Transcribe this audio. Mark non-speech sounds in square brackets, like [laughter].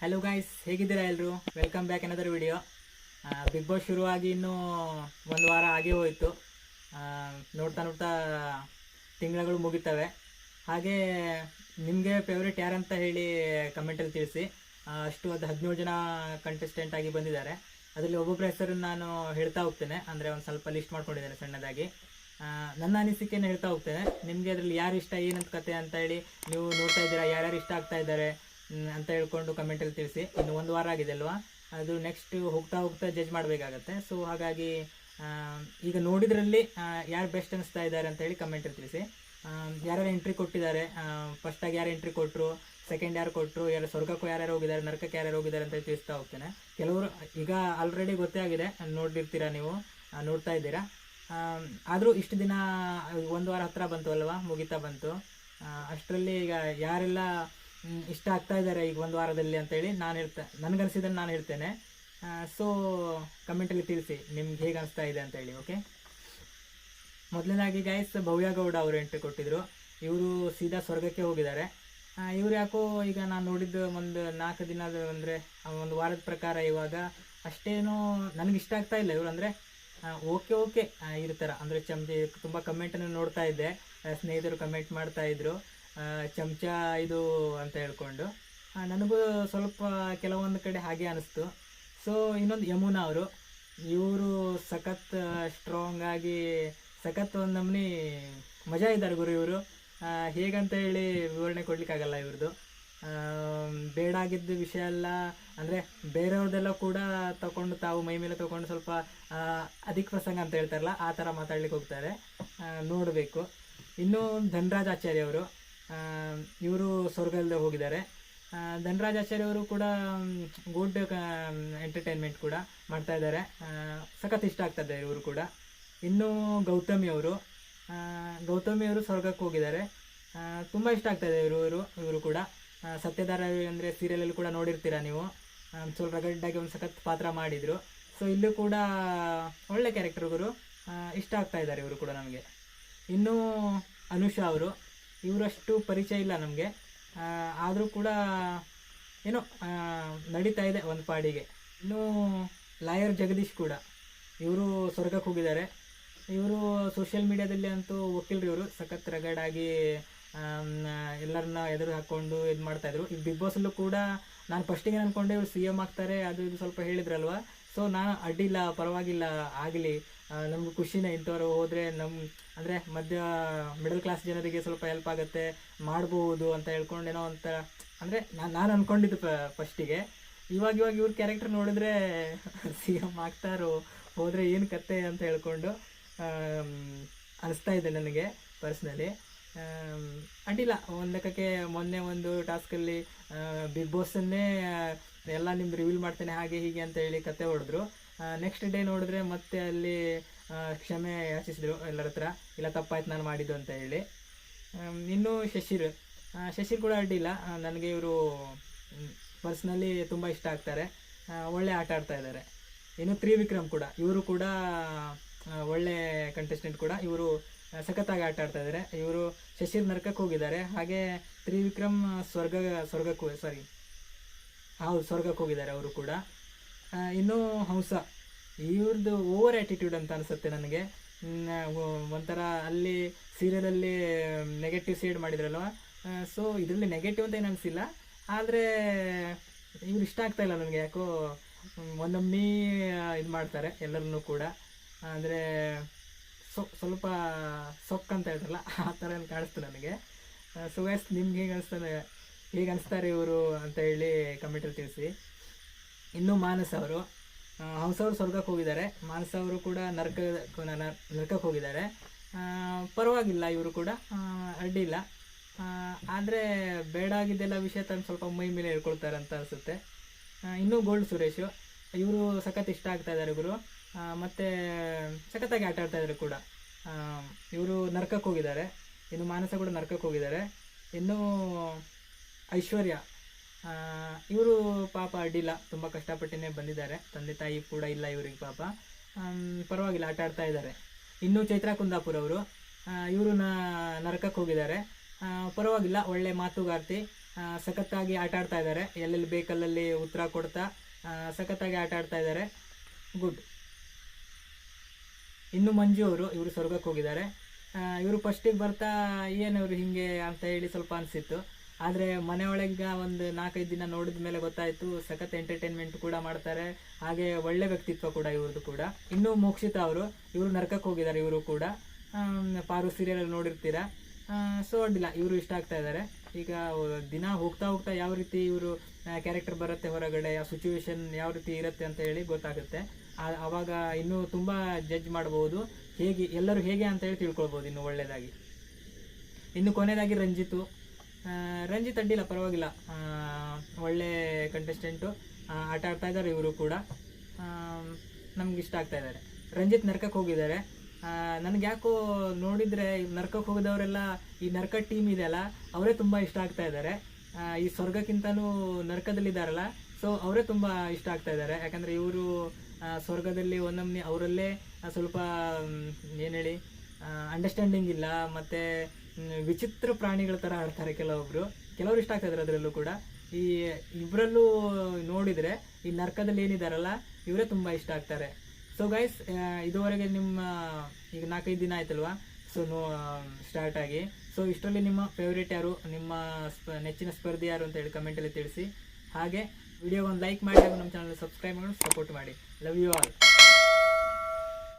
Hello guys ಹೇಗಿದ್ದೀರಾ ಎಲ್ಲರೂ welcome back another video Bigg Boss ಶುರುವಾಗಿ ಇನ್ನೂ ಒಂದು ವಾರ ಆಗೇ ಹೋಯಿತು. ನೋಡ್ತಾ ನೋಡ್ತಾ ತಿಂಗಳುಗಳು ಮುಗಿತವೆ. ಹಾಗೆ ನಿಮಗೆ ಫೇವ್ರೇಟ್ ಯಾರಂತ ಹೇಳಿ ಕಮೆಂಟಲ್ಲಿ ತಿಳಿಸಿ. ಅಷ್ಟು ಅದು ಹದಿನೇಳು ಜನ ಕಂಟೆಸ್ಟೆಂಟ್ ಆಗಿ ಬಂದಿದ್ದಾರೆ. ಅದರಲ್ಲಿ ಒಬ್ಬೊಬ್ಬರ ಹೆಸರನ್ನು ನಾನು ಹೇಳ್ತಾ ಹೋಗ್ತೇನೆ. ಅಂದರೆ ಒಂದು ಸ್ವಲ್ಪ ಲಿಸ್ಟ್ ಮಾಡ್ಕೊಂಡಿದ್ದೇನೆ ಸಣ್ಣದಾಗಿ. ನನ್ನ ಅನಿಸಿಕೆಯನ್ನು ಹೇಳ್ತಾ ಹೋಗ್ತೇನೆ. ನಿಮಗೆ ಅದರಲ್ಲಿ ಯಾರು ಇಷ್ಟ ಏನಂತ ಕತೆ ಅಂತ ಹೇಳಿ ನೀವು ನೋಡ್ತಾ ಇದ್ದೀರಾ? ಯಾರ್ಯಾರು ಇಷ್ಟ ಆಗ್ತಾ ಇದ್ದಾರೆ? ಅಂತ ಹೇಳ್ಕೊಂಡು ಕಮೆಂಟಲ್ಲಿ ತಿಳಿಸಿ. ಇನ್ನು ಒಂದು ವಾರ ಆಗಿದೆ ಅಲ್ವಾ? ಅದು ನೆಕ್ಸ್ಟ್ ಹೋಗ್ತಾ ಹೋಗ್ತಾ ಜಡ್ಜ್ ಮಾಡಬೇಕಾಗತ್ತೆ. ಸೊ ಹಾಗಾಗಿ ಈಗ ನೋಡಿದ್ರಲ್ಲಿ ಯಾರು ಬೆಸ್ಟ್ ಅನಿಸ್ತಾ ಇದ್ದಾರೆ ಅಂತ ಹೇಳಿ ಕಮೆಂಟಲ್ಲಿ ತಿಳಿಸಿ. ಯಾರ್ಯಾರು ಎಂಟ್ರಿ ಕೊಟ್ಟಿದ್ದಾರೆ? ಫಸ್ಟಾಗಿ ಯಾರು ಎಂಟ್ರಿ ಕೊಟ್ಟರು ಸೆಕೆಂಡ್ ಯಾರು ಕೊಟ್ಟರು ಯಾರು, ಸ್ವರ್ಗಕ್ಕೂ ಯಾರ್ಯಾರು ಹೋಗಿದ್ದಾರೆ? ನರಕಕ್ಕೆ ಯಾರ್ಯಾರು ಹೋಗಿದ್ದಾರೆ ಅಂತ ತಿಳಿಸ್ತಾ ಹೋಗ್ತೇನೆ. ಕೆಲವರು, ಈಗ ಆಲ್ರೆಡಿ ಗೊತ್ತೇ ಆಗಿದೆ. ನೋಡಿರ್ತೀರಾ ನೀವು? ನೋಡ್ತಾ ಇದ್ದೀರಾ? ಆದರೂ ಇಷ್ಟು ದಿನ, ಒಂದು ವಾರ ಹತ್ತಿರ ಬಂತು ಅಲ್ವಾ? ಮುಗಿತಾ ಬಂತು. ಅಷ್ಟರಲ್ಲಿ ಈಗ ಯಾರೆಲ್ಲ ಇಷ್ಟ ಆಗ್ತಾ ಇದ್ದಾರೆ ಈಗ ಒಂದು ವಾರದಲ್ಲಿ ಅಂತೇಳಿ ನಾನು ಹೇಳ್ತೆ ನನಗನ್ಸಿದ್ದನ್ನು ನಾನು ಹೇಳ್ತೇನೆ. ಸೊ ಕಮೆಂಟಲ್ಲಿ ತಿಳಿಸಿ ನಿಮ್ಗೆ ಹೇಗೆ ಅನಿಸ್ತಾ ಇದೆ ಅಂತೇಳಿ ಓಕೆ ಮೊದಲನೇದಾಗಿ ಭವ್ಯ ಗೌಡ ಅವರು ಎಂಟ್ರಿ ಕೊಟ್ಟಿದ್ರು. ಇವರು ಸೀದಾ ಸ್ವರ್ಗಕ್ಕೆ ಹೋಗಿದ್ದಾರೆ. ಇವ್ರು ಯಾಕೋ ಈಗ ನಾನು ನೋಡಿದ್ದು ಒಂದು ನಾಲ್ಕು ದಿನದ ಅಂದರೆ ಒಂದು ವಾರದ ಪ್ರಕಾರ ಇವಾಗ ಅಷ್ಟೇನು ನನಗೆ ಇಷ್ಟ ಆಗ್ತಾ ಇಲ್ಲ. ಇವರು ಅಂದರೆ ಓಕೆ ಓಕೆ ಇರ್ತಾರೆ ಅಂದರೆ ಚಮಚ ತುಂಬ ಕಮೆಂಟನ್ನು ನೋಡ್ತಾ ಇದ್ದೆ. ಸ್ನೇಹಿತರು ಕಮೆಂಟ್ ಮಾಡ್ತಾ ಇದ್ರು. ಚಮಚ ಇದು ಅಂತ ಹೇಳ್ಕೊಂಡು. ನನಗೂ ಸ್ವಲ್ಪ ಕೆಲವೊಂದು ಕಡೆ ಹಾಗೆ ಅನಿಸ್ತು. ಸೊ ಇನ್ನೊಂದು ಯಮುನಾ ಅವರು. ಇವರು ಸಖತ್ ಸ್ಟ್ರಾಂಗ್ ಆಗಿ ಸಖತ್ ಒಂದು ನಮ್ನಿ ಮಜಾ ಇದ್ದಾರೆ ಗುರು ಇವರು. ಹೇಗಂತ ಹೇಳಿ ವಿವರಣೆ ಕೊಡಲಿಕ್ಕಾಗಲ್ಲ ಇವ್ರದ್ದು ಬೇಡ ಆಗಿದ್ದ ವಿಷಯ ಎಲ್ಲ ಅಂದರೆ ಬೇರೆಯವ್ರದ್ದೆಲ್ಲ ಕೂಡ ತಗೊಂಡು ತಾವು ಮೈ ಮೇಲೆ ತಗೊಂಡು ಸ್ವಲ್ಪ ಅಧಿಕ ಪ್ರಸಂಗ ಅಂತ ಹೇಳ್ತಾರಲ್ಲ, ಆ ಥರ ಮಾತಾಡ್ಲಿಕ್ಕೆ ಹೋಗ್ತಾರೆ. ನೋಡಬೇಕು. ಇನ್ನೂ ಧನರಾಜ್ ಆಚಾರ್ಯ ಅವರು. ಇವರು ಸ್ವರ್ಗದಲ್ಲೇ ಹೋಗಿದ್ದಾರೆ. ಧನರಾಜಾಚಾರ್ಯವರು ಕೂಡ ಗುಡ್ ಎಂಟರ್ಟೈನ್ಮೆಂಟ್ ಕೂಡ ಮಾಡ್ತಾ ಇದ್ದಾರೆ. ಸಖತ್ ಇಷ್ಟ ಆಗ್ತದೆ ಇವರು ಕೂಡ. ಇನ್ನು ಗೌತಮಿ ಅವರು ಗೌತಮಿ ಅವರು ಸ್ವರ್ಗಕ್ಕೆ ಹೋಗಿದ್ದಾರೆ. ತುಂಬ ಇಷ್ಟ ಆಗ್ತದೆ ಇವರು ಇವರು ಇವರು ಕೂಡ. ಸತ್ಯಧಾರ ಅಂದರೆ ಸೀರಿಯಲಲ್ಲಿ ಕೂಡ ನೋಡಿರ್ತೀರಾ ನೀವು? ಸ್ವಲ್ಪ ರಗಡ್ಡಾಗಿ ಒಂದು ಸಖತ್ ಪಾತ್ರ ಮಾಡಿದರು. ಸೊ ಇಲ್ಲೂ ಕೂಡ ಒಳ್ಳೆ ಕ್ಯಾರೆಕ್ಟರ್ ಇವರು ಇಷ್ಟ ಆಗ್ತಾ ಇದ್ದಾರೆ ಇವರು ಕೂಡ ನಮಗೆ. ಇನ್ನು ಅನುಷಾ ಅವರು ಇವರಷ್ಟು ಪರಿಚಯ ಇಲ್ಲ ನಮಗೆ. ಆದರೂ ಕೂಡ ಏನೋ ನಡೀತಾ ಇದೆ ಒಂದು ಪಾಡಿಗೆ. ಇನ್ನು ಲಾಯರ್ ಜಗದೀಶ್ ಕೂಡ. ಇವರು ಸ್ವರ್ಗಕ್ಕೆ ಹೋಗಿದ್ದಾರೆ. ಇವರು ಸೋಷಿಯಲ್ ಮೀಡ್ಯಾದಲ್ಲಿ ಅಂತೂ ವಕೀಲರು ಇವರು. ಸಖತ್ ರಗಡಾಗಿ ಎಲ್ಲರನ್ನ ಎದುರು ಹಾಕ್ಕೊಂಡು ಇದು ಮಾಡ್ತಾಯಿದ್ರು ಈಗ ಬಿಗ್ ಬಾಸಲ್ಲೂ ಕೂಡ ನಾನು ಫಸ್ಟಿಗೆ ಅಂದ್ಕೊಂಡೆ ಇವರು ಸಿ ಎಂ ಆಗ್ತಾರೆ, ಅದು ಇದು ಸ್ವಲ್ಪ ಹೇಳಿದ್ರಲ್ವ. ಸೊ ನಾನು ಅಡ್ಡಿಲ್ಲ, ಪರವಾಗಿಲ್ಲ, ಆಗಲಿ. ನಮ್ಗೆ ಖುಷಿನೇ ಇಂಥವ್ರು ಹೋದರೆ ನಮ್ಮ ಅಂದರೆ ಮಧ್ಯ ಮಿಡಲ್ ಕ್ಲಾಸ್ ಜನರಿಗೆ ಸ್ವಲ್ಪ ಹೆಲ್ಪ್ ಆಗುತ್ತೆ, ಮಾಡ್ಬೋದು ಅಂತ ಹೇಳ್ಕೊಂಡೇನೋ ಅಂತ, ಅಂದರೆ ನಾನು ನಾನು ಅಂದ್ಕೊಂಡಿದ್ದು ಫಸ್ಟಿಗೆ ಇವಾಗ ಇವಾಗ ಇವ್ರ ಕ್ಯಾರೆಕ್ಟರ್ ನೋಡಿದ್ರೆ [laughs] ಸಿ ಎಂ ಆಗ್ತಾರೋ, ಹೋದರೆ ಏನು ಕತೆ ಅಂತ ಹೇಳ್ಕೊಂಡು ಅನಿಸ್ತಾ ಇದೆ ನನಗೆ ಪರ್ಸ್ನಲಿ ಅಡ್ಡಿಲ್ಲ ಒಂದು ಲೆಕ್ಕಕ್ಕೆ ಮೊನ್ನೆ ಒಂದು ಟಾಸ್ಕಲ್ಲಿ ಬಿಗ್ ಬಾಸನ್ನೇ ಎಲ್ಲ ನಿಮ್ದು ರಿವೀಲ್ ಮಾಡ್ತೇನೆ ಹಾಗೆ ಹೀಗೆ ಅಂತ ಹೇಳಿ ಕತೆ ಹೊಡೆದ್ರು. ನೆಕ್ಸ್ಟ್ ಡೇ ನೋಡಿದ್ರೆ ಮತ್ತೆ ಅಲ್ಲಿ ಕ್ಷಮೆ ಯಾಚಿಸಿದ್ರು ಎಲ್ಲರ ಹತ್ರ. ಇಲ್ಲ, ತಪ್ಪಾಯ್ತು ನಾನು ಮಾಡಿದ್ದು ಅಂತ ಹೇಳಿ. ಇನ್ನು ಶಶಿರ್. ಶಶಿರ್ ಕೂಡ ಅಡ್ಡಿಲ್ಲ ನನಗೆ ಇವರು ಪರ್ಸ್ನಲಿ ತುಂಬ ಇಷ್ಟ ಆಗ್ತಾರೆ. ಒಳ್ಳೆ ಆಟ ಆಡ್ತಾ ಇದ್ದಾರೆ. ಇನ್ನು ತ್ರಿವಿಕ್ರಮ್ ಕೂಡ. ಇವರು ಕೂಡ ಒಳ್ಳೆ ಕಂಟೆಸ್ಟೆಂಟ್ ಕೂಡ. ಇವರು ಸಖತ್ತಾಗಿ ಆಟ ಆಡ್ತಾ ಇದ್ದಾರೆ. ಇವರು ಶಶಿರ್ ನರ್ಕಕ್ಕೆ ಹೋಗಿದ್ದಾರೆ. ಹಾಗೆ ತ್ರಿವಿಕ್ರಮ್ ಸ್ವರ್ಗ, ಸ್ವರ್ಗಕ್ಕೂ ಸಾರಿ ಹೌದು, ಸ್ವರ್ಗಕ್ಕೆ ಹೋಗಿದ್ದಾರೆ ಅವರು ಕೂಡ. ಇನ್ನು ಹಂಸ. ಇವ್ರದ್ದು ಓವರ್ ಆ್ಯಟಿಟ್ಯೂಡ್ ಅಂತ ಅನಿಸುತ್ತೆ ನನಗೆ. ಒಂಥರ ಅಲ್ಲಿ ಸೀರಿಯಲಲ್ಲಿ ನೆಗೆಟಿವ್ ಸೈಡ್ ಮಾಡಿದ್ರಲ್ವ? ಸೊ ಇದರಲ್ಲಿ ನೆಗೆಟಿವ್ ಅಂತ ಏನು ಅನಿಸಿಲ್ಲ. ಆದರೆ ಇವ್ರು ಇಷ್ಟ ಆಗ್ತಾ ಇಲ್ಲ ನನಗೆ ಯಾಕೋ ಒಂದೊಮ್ಮೆ ಇದು ಮಾಡ್ತಾರೆ ಎಲ್ಲರನ್ನೂ ಕೂಡ. ಅಂದರೆ ಸೊ, ಸ್ವಲ್ಪ ಸೊಕ್ಕ ಅಂತ ಹೇಳ್ತಾರಲ್ಲ ಆ ಥರ ಕಾಣಿಸ್ತು ನನಗೆ. ಸೊ ಎಸ್ ನಿಮ್ಗೆ ಹೇಗೆ ಅನಿಸ್ತಾನೆ, ಹೇಗೆ ಅನಿಸ್ತಾರೆ ಇವರು ಅಂತ ಹೇಳಿ ಕಮೆಂಟಲ್ಲಿ ತಿಳಿಸಿ. ಇನ್ನು ಮಾನಸ್ ಅವರು ಹಂಸ ಅವರು ಸ್ವರ್ಗಕ್ಕೆ ಹೋಗಿದ್ದಾರೆ. ಮಾನಸ ಅವರು ಕೂಡ ನರ್ಕ ನರ್ಕಕ್ಕೆ ಹೋಗಿದ್ದಾರೆ. ಪರವಾಗಿಲ್ಲ, ಇವರು ಕೂಡ ಅಡ್ಡಿಲ್ಲ ಆದರೆ ಬೇಡ ಆಗಿದ್ದೆಲ್ಲ ವಿಷಯ ತಂದು ಸ್ವಲ್ಪ ಮೈ ಮೇಲೆ ಹೇಳ್ಕೊಳ್ತಾರೆ ಅಂತ ಅನಿಸುತ್ತೆ. ಇನ್ನೂ ಗೋಲ್ಡ್ ಸುರೇಶು, ಇವರು ಸಖತ್ ಇಷ್ಟ ಆಗ್ತಾ ಇದ್ದಾರೆ ಗುರು. ಮತ್ತೆ ಸಖತ್ತಾಗಿ ಆಟ ಆಡ್ತಾ ಇದ್ದಾರೆ ಕೂಡ. ಇವರು ನರ್ಕಕ್ಕೆ ಹೋಗಿದ್ದಾರೆ. ಇನ್ನು ಮಾನಸ ಕೂಡ ನರ್ಕಕ್ಕೆ ಹೋಗಿದ್ದಾರೆ. ಇನ್ನು ಐಶ್ವರ್ಯ ಇವರು ಪಾಪ ಅಡ್ಡಿಲ್ಲ. ತುಂಬ ಕಷ್ಟಪಟ್ಟಿನೇ ಬಂದಿದ್ದಾರೆ. ತಂದೆ ತಾಯಿ ಕೂಡ ಇಲ್ಲ ಇವ್ರಿಗೆ ಪಾಪ. ಪರವಾಗಿಲ್ಲ, ಆಟ ಆಡ್ತಾ ಇದ್ದಾರೆ. ಇನ್ನು ಚೈತ್ರಾ ಕುಂದಾಪುರ ಅವರು. ಇವರು ನರಕಕ್ಕೆ ಹೋಗಿದ್ದಾರೆ. ಪರವಾಗಿಲ್ಲ, ಒಳ್ಳೆ ಮಾತುಗಾರ್ತಿ. ಸಖತ್ತಾಗಿ ಆಟ ಆಡ್ತಾ ಇದ್ದಾರೆ. ಎಲ್ಲೆಲ್ಲಿ ಬೇಕಲ್ಲಲ್ಲಿ ಉತ್ತರ ಕೊಡ್ತಾ ಸಖತ್ತಾಗಿ ಆಟ ಆಡ್ತಾ ಇದ್ದಾರೆ. ಗುಡ್ ಇನ್ನು ಮಂಜು ಅವರು, ಇವರು ಸ್ವರ್ಗಕ್ಕೆ ಹೋಗಿದ್ದಾರೆ. ಇವರು ಫಸ್ಟಿಗೆ ಬರ್ತಾ, ಏನು ಇವರು ಹಿಂಗೆ ಅಂತ ಹೇಳಿ ಸ್ವಲ್ಪ ಅನಿಸಿತ್ತು. ಆದರೆ ಮನೆಯೊಳಗೆ ಒಂದು ನಾಲ್ಕೈದು ದಿನ ನೋಡಿದ ಮೇಲೆ ಗೊತ್ತಾಯಿತು, ಸಖತ್ ಎಂಟರ್ಟೈನ್ಮೆಂಟ್ ಕೂಡ ಮಾಡ್ತಾರೆ. ಹಾಗೆ ಒಳ್ಳೆ ವ್ಯಕ್ತಿತ್ವ ಕೂಡ ಇವ್ರದ್ದು ಕೂಡ. ಇನ್ನು ಮೋಕ್ಷಿತಾ ಅವರು. ಇವರು ನರಕಕ್ಕೆ ಹೋಗಿದ್ದಾರೆ ಇವರು ಕೂಡ. ಪಾರು ಸೀರಿಯಲ್ ನೋಡಿರ್ತೀರಾ? ಸೊ ಅಡ್ಡಿಲ್ಲ. ಇವರು ಇಷ್ಟ ಆಗ್ತಾ ಇದ್ದಾರೆ ಈಗ ದಿನ ಹೋಗ್ತಾ ಹೋಗ್ತಾ ಯಾವ ರೀತಿ ಇವರು ಕ್ಯಾರೆಕ್ಟರ್ ಬರುತ್ತೆ ಹೊರಗಡೆ ಯಾವ ಸಿಚುವೇಶನ್ ಯಾವ ರೀತಿ ಇರುತ್ತೆ ಅಂತ ಹೇಳಿ ಗೊತ್ತಾಗುತ್ತೆ. ಅವಾಗ ಇನ್ನೂ ತುಂಬ ಜಡ್ಜ್ ಮಾಡ್ಬೋದು. ಹೇಗೆ, ಎಲ್ಲರೂ ಹೇಗೆ ಅಂತ ಹೇಳಿ ತಿಳ್ಕೊಳ್ಬೋದು ಇನ್ನು ಒಳ್ಳೆಯದಾಗಿ ಇನ್ನು ಕೊನೆಯದಾಗಿ ರಂಜಿತು. ರಂಜಿತ್ ಅಡ್ಡಿಲ್ಲ, ಪರವಾಗಿಲ್ಲ. ಒಳ್ಳೆ ಕಂಟೆಸ್ಟೆಂಟು ಆಟ ಆಡ್ತಾ ಇದ್ದಾರೆ ಇವರು ಕೂಡ. ನಮ್ಗೆ ಇಷ್ಟ ಆಗ್ತಾ ಇದ್ದಾರೆ. ರಂಜಿತ್ ನರ್ಕಕ್ಕೆ ಹೋಗಿದ್ದಾರೆ. ನನಗೆ ಯಾಕೋ ನೋಡಿದರೆ ನರ್ಕಕ್ಕೆ ಹೋಗಿದವರೆಲ್ಲ ಈ ನರ್ಕ ಟೀಮ್ ಇದೆಯಲ್ಲ ಅವರೇ ತುಂಬ ಇಷ್ಟ ಆಗ್ತಾ ಇದ್ದಾರೆ. ಈ ಸ್ವರ್ಗಕ್ಕಿಂತಲೂ ನರ್ಕದಲ್ಲಿದ್ದಾರಲ್ಲ ಸೊ ಅವರೇ ತುಂಬ ಇಷ್ಟ ಆಗ್ತಾ ಇದ್ದಾರೆ. ಯಾಕಂದರೆ ಇವರು ಸ್ವರ್ಗದಲ್ಲಿ ಒಂದೊಮ್ಮೆ ಅವರಲ್ಲೇ ಸ್ವಲ್ಪ ಏನು ಹೇಳಿ ಅಂಡರ್ಸ್ಟ್ಯಾಂಡಿಂಗ್ ಇಲ್ಲ, ಮತ್ತು ವಿಚಿತ್ರ ಪ್ರಾಣಿಗಳ ಥರ ಆಡ್ತಾರೆ ಕೆಲವೊಬ್ರು. ಕೆಲವರು ಇಷ್ಟ ಆಗ್ತಾ ಇದ್ದಾರೆ ಅದರಲ್ಲೂ ಕೂಡ. ಈ ಇಬ್ಬರಲ್ಲೂ ನೋಡಿದರೆ ಈ ನರ್ಕದಲ್ಲಿ ಏನಿದಾರಲ್ಲ, ಇವರೇ ತುಂಬ ಇಷ್ಟ ಆಗ್ತಾರೆ. ಸೊ ಗೈಸ್ ಇದುವರೆಗೆ ನಿಮ್ಮ, ಈಗ ನಾಲ್ಕೈದು ದಿನ ಆಯ್ತಲ್ವಾ? ಸೊ ನೋ ಸ್ಟಾರ್ಟ್ ಆಗಿ. ಸೊ ಇಷ್ಟರಲ್ಲಿ ನಿಮ್ಮ ಫೇವ್ರೇಟ್ ಯಾರು? ನಿಮ್ಮ ಸ್ಪ, ನೆಚ್ಚಿನ ಸ್ಪರ್ಧಿ ಯಾರು ಅಂತ ಹೇಳಿ ಕಮೆಂಟಲ್ಲಿ ತಿಳಿಸಿ. ಹಾಗೆ ವಿಡಿಯೋ ಒಂದು ಲೈಕ್ ಮಾಡಿ ಹಾಗೂ ನಮ್ಮ ಚಾನಲ್ ಸಬ್ಸ್ಕ್ರೈಬ್ ಮಾಡಿ ಸಪೋರ್ಟ್ ಮಾಡಿ. Love you all